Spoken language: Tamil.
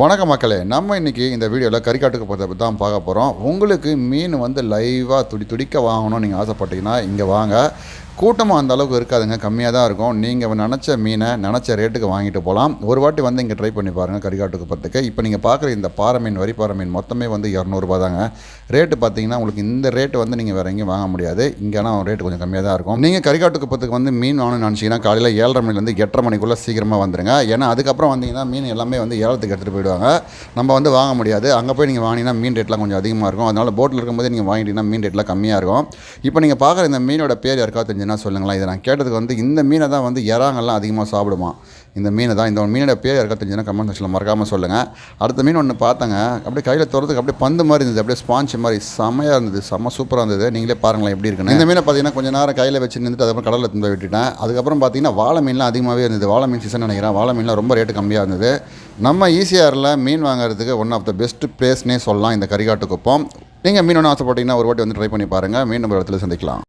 வணக்க மக்களே நம்ம இன்றைக்கி இந்த வீடியோவில் கறிக்காட்டுக்கு போகிறத தான் பார்க்க போகிறோம் உங்களுக்கு மீன் வந்து லைவாக துடி துடிக்க வாங்கணும்னு நீங்கள் ஆசைப்பட்டீங்கன்னா இங்கே வாங்க. கூட்டமும் அந்த அளவுக்கு இருக்காதுங்க. கம்மியாக தான் இருக்கும். நீங்கள் நினச்ச மீனை நினச்ச ரேட்டுக்கு வாங்கிட்டு போகலாம். ஒரு வாட்டி வந்து இங்கே ட்ரை பண்ணி பாருங்கள் கறிக்காட்டுக்கு போகிறதுக்கு இப்போ நீங்கள் பார்க்குற இந்த பாறை மீன் வரி பாறை மீன் மொத்தமே வந்து இரநூறுபா தாங்க. ரேட்டு பார்த்தீங்கன்னா உங்களுக்கு இந்த ரேட்டு வந்து நீங்கள் வேறு எங்கேயும் வாங்க முடியாது. இங்கேனா ரேட்டு கொஞ்சம் கம்மியாக தான் இருக்கும். நீங்கள் கறிக்காட்டுக்கு போகிறதுக்கு வந்து மீன் வாங்கணும்னு நினச்சிங்கன்னா காலையில் ஏழரை மணிலேருந்து எட்டரை மணிக்குள்ளே சீக்கிரமாக வந்துடுங்க ஏன்னா அதுக்கப்புறம் வந்தீங்கன்னா மீன் எல்லாமே வந்து ஏலத்துக்கு எடுத்துகிட்டு போயிடுவாங்க. நம்ம வந்து வாங்க முடியாது. அங்கே போய் நீங்கள் வாங்கினீங்கன்னா மீன் ரேட்லாம் கொஞ்சம் அதிகமாக இருக்கும். அதனால் போட்டில் இருக்கும்போது நீங்கள் வாங்கிட்டீங்கன்னா மீன் ரேட்லாம் கம்மியாக இருக்கும். இப்போ நீங்கள் பார்க்குற இந்த மீனோட பேர் யாருக்காவது தெரிஞ்சுன்னா சொல்லுங்களேன் இதை நான் கேட்டதுக்கு வந்து இந்த மீனை தான் வந்து இறாங்கெல்லாம் அதிகமாக சாப்பிடுமா? இந்த மீனை தான் இந்த மீனோட பேர் யாருக்கா தெரிஞ்சுன்னா கமெண்ட் செக்ஷனில் மறக்காமல் சொல்லுங்கள் அடுத்த மீன் ஒன்று பார்த்தங்க அப்படியே கையில் துறதுக்கு அப்படியே பந்து மாதிரி இருந்தது அப்படியே ஸ்பாஞ்ச் மாதிரி செம்மையாக இருந்தது செம்ம சூப்பராக இருந்தது. நீங்களே பாருங்களேன் எப்படி இருக்குன்னு. இந்த மீனை பார்த்தீங்கன்னா கொஞ்சம் நேரம் கையில் வச்சு நின்றுட்டு அதுக்கப்புறம் கடலில் திரும்ப விட்டுட்டேன். அதுக்கப்புறம் பார்த்தீங்கன்னா வாழை மீன்லாம் அதிகமாகவே இருந்தது. வாழை மீன் சீசன் நினைக்கிறேன். வாழை மீன்லாம் ரொம்ப ரேட்டு கம்மியாக இருந்தது. நம்ம ஈசிஆரில் மீன் வாங்குறதுக்கு ஒன் ஆஃப் த பெஸ்ட் பிளேஸ்னே சொல்லலாம். இந்த கரிகாட்டு குப்பம். நீங்கள் மீன் ஒன்று ஆசைப்பட்டீங்கன்னா ஒரு வாட்டி வந்து ட்ரை பண்ணி பாருங்கள் மீன் நம்ம இடத்துல சந்திக்கலாம்.